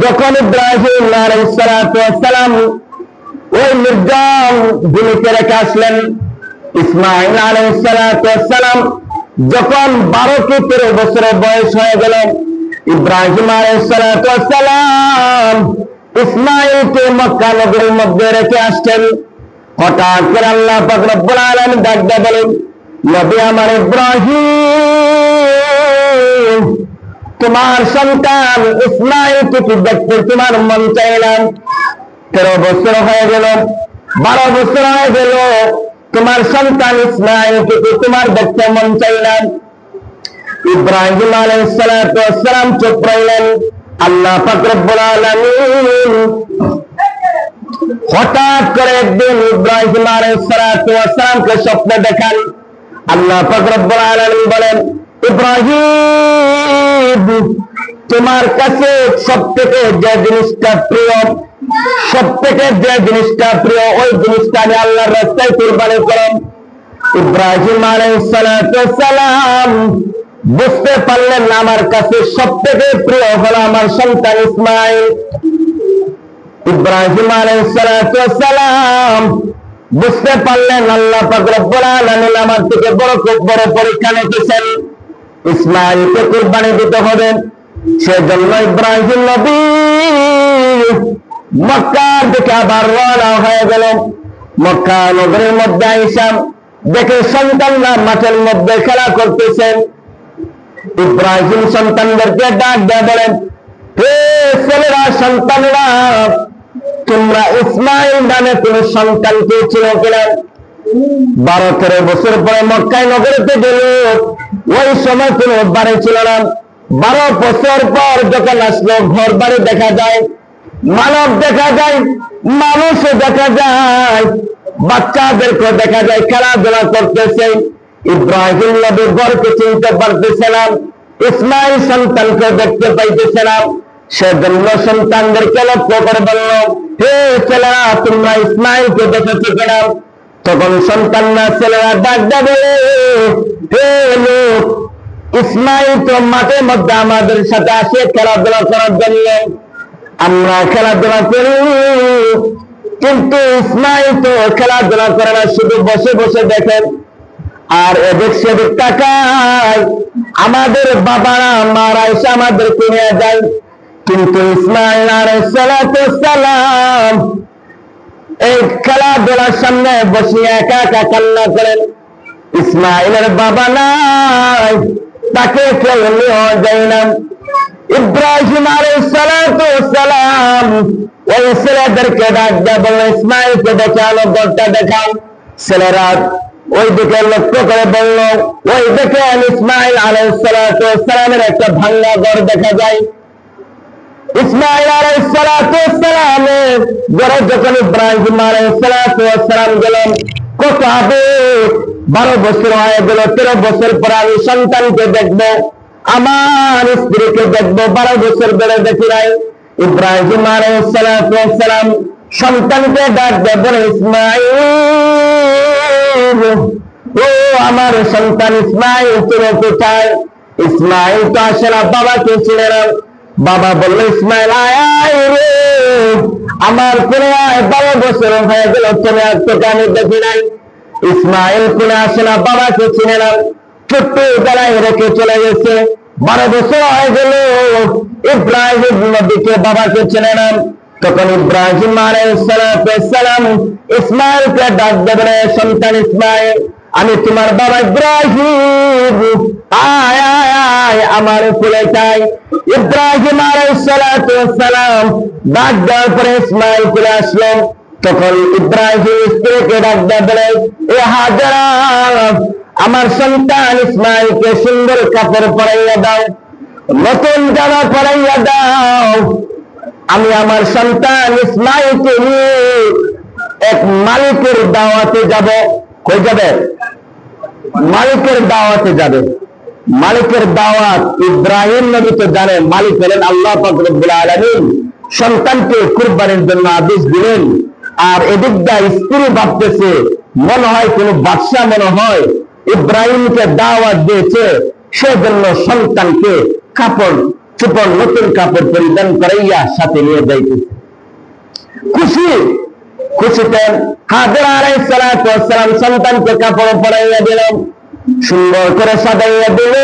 যখন ইব্রাহিম আলাইসালাম ওই নির্জন ভূমিকে রেখে আসলেন ইসমাইল আলাইসালাম যখন বারো কি তেরো বছরের বয়স হয়ে গেল, ইব্রাহিম আলাইসালাম ইসমাইলকে মক্কা নগরের মধ্যে রেখে আসছেন। হঠাৎ করে আল্লাহ পাক রব্বুল আলামিন ডাক দিয়ে বলেন, নবী আমার ইব্রাহিম তোমার সন্তান ইসমাইলকে কি দেখতে তোমার মন চাইলাম তেরো বছর হয়ে গেল, বারো বছর হয়ে গেল, তোমার সন্তান ইসমাইলকে কি তোমার দেখতে মন চাইলাম ইব্রাহিম আলাইসালাম চুপ রইলেন, আল্লাহ ফাকরবুল আলমিন হঠাৎ করে একদিন ইব্রাহিম আলাইসালামকে স্বপ্ন দেখান। আল্লাহ ফাকরবুল আলমিন বলেন, ইব্রাহিম তোমার কাছে সব থেকে যে জিনিসটা প্রিয় সব থেকে যে জিনিসটা প্রিয়, ওই জিনিসটা আমি আল্লাহর রাস্তায় কুরবানি করম ইব্রাহিম আলাইসালাম বুঝতে পারলেন আমার কাছে সব থেকে প্রিয় হলো আমার সন্তান ইসমাইল। ইব্রাহিম আলাইসালাম বুঝতে পারলেন আল্লাহ পাক রব্বুল আমার থেকে বড় খুব বড় পরীক্ষা নিতেছেন। ইসমাইলকে কুরবানি দিতে হবে। সেজন্য ইব্রাহিম নবী মক্কার দিকে আবার রওনা হয়ে গেল মক্কা নগরের মধ্যে আইসাম দেখে সন্তানরা মাঠের মধ্যে খেলা করতেছেন। ইব্রাহিম সন্তানদেরকে ডাক দেয় বলেন, হে ছেলেরা, সন্তানরা, তোমরা ইসমাইল নামে কোন সন্তান পেয়েছিল কিনা? বারো তেরো বছর পরে মক্কায় নগরীতে গেল। ওই সময় কোনো বাড়ি ছিল না। বারো বছর পর যখন আসলো ঘর বাড়ি দেখা যায়, মানব দেখা যায়, মানুষও দেখা যায় বাচ্চাদেরকে দেখা যায়, খেলাধুলা করতেছে। ইব্রাহিম নবী ঘরকে চিনতে পারতেছিলাম ইসমাইল সন্তানকে দেখতে পাইতেছিলাম সেজন্য সন্তানদেরকে লক্ষ্য করে বলল, হে ছেলেরা, তোমরা ইসমাইলকে দেখেছ কিনা? তখন সন্তানরা ছেলেরা ডাক দেবে ইসমাইল তো মাঠের মধ্যে আমাদের সাথে আসে খেলাধুলা করার জন্য। আমরা খেলাধুলা করি। কিন্তু ইসমাইল তো খেলাধুলা করে না, শুধু বসে বসে দেখেন। আর এদিক সেদিক তাকায়। আমাদের বাবারা, মারা এসে আমাদের কিনে যায় কিন্তু ইসমাইল আর সালাম এই খেলাধুলার সামনে বসে একা একা কান্না করেন। ইসমাইলের বাবা নাই, তাকে কেউ যায় না। ইব্রাহিম ওই ছেলেদেরকে ডাক দেয় ইসমাইলকে দেখানো ঘরটা দেখাও। ছেলেরা ওই দিকে লক্ষ্য করে বলল, ওই দিকে ইসমাইল আলাইসালামের একটা ভাঙ্গা ঘর দেখা যায়। ইসমাইল আলাইসালামের ঘরে যখন ইব্রাহিম আলাইসালাম গেলেন, কত আগে বারো বছর হয়ে গেল, তেরো বছর পর আমি সন্তানকে দেখব, আমার স্ত্রীকে দেখব, বারো বছর ধরে দেখি নাই। ইব্রাহিম আলাইসালাম সন্তানকে ডাক দেবেন ইসমাইল, ও আমার সন্তান ইসমাইল, তুমি কোথায়? ইসমাইল তো আসে না, বাবাকে না। বাবা বলল, ইসমাইল আয় আমার কোনে আয় বারো বছর হয়ে গেল আর তোকে আমি দেখি নাই। ইসমাইল কোনে আসে না, বাবাকে চিনে না। ছোট্ট বেলায় রেখে চলে গেছে। বারো বছর হয়ে গেল ইব্রাহিম নদীকে বাবাকে চিনে না। তখন ইব্রাহিম সালাম, ইসমাইলকে ডাক দেবেন সন্তান ইসমাইল, আমি তোমার বাবা ইব্রাহিম। আয় আয় আয় আমার ফুলে চাই ইব্রাহিম সালাম ডাক দেওয়ার পরে ইসমাইল ফুলে আসলো তখন ইব্রাহিম স্ত্রীকে ডাক দেবেন এ হাজারা আমার সন্তান ইসমাইলকে সুন্দর কাপড় পরাইয়া দাও নতুন জামা পরাইয়া দাও আমি আমার সন্তান ইসমাইলকে নিয়ে এক মালিকের দাওয়াতে যাব কই যাবে মালিকের দাওয়াতে যাবে মালিকের দাওয়াত ইব্রাহিম নবী তো জানেন, মালিক হলেন আল্লাহ ফকরবুল আলমিন। সন্তানকে কুরবানির জন্য আদেশ দিলেন। আর এদিক দা স্ত্রী ভাবতেছে, মনে হয় কোন বাদশাহ মনে হয় ইব্রাহিমকে দাওয়াত দিয়েছে, সেজন্য সন্তানকে কাপড় সুপন নতুন কাপড় পরিধান করাইয়া সাথে নিয়ে যাইতেছে। খুশি? খুশিতে হাজার আলাই সালাম সন্তানকে কাপড় পরাইয়া দিলাম সুন্দর করে সাজাইয়া দিল।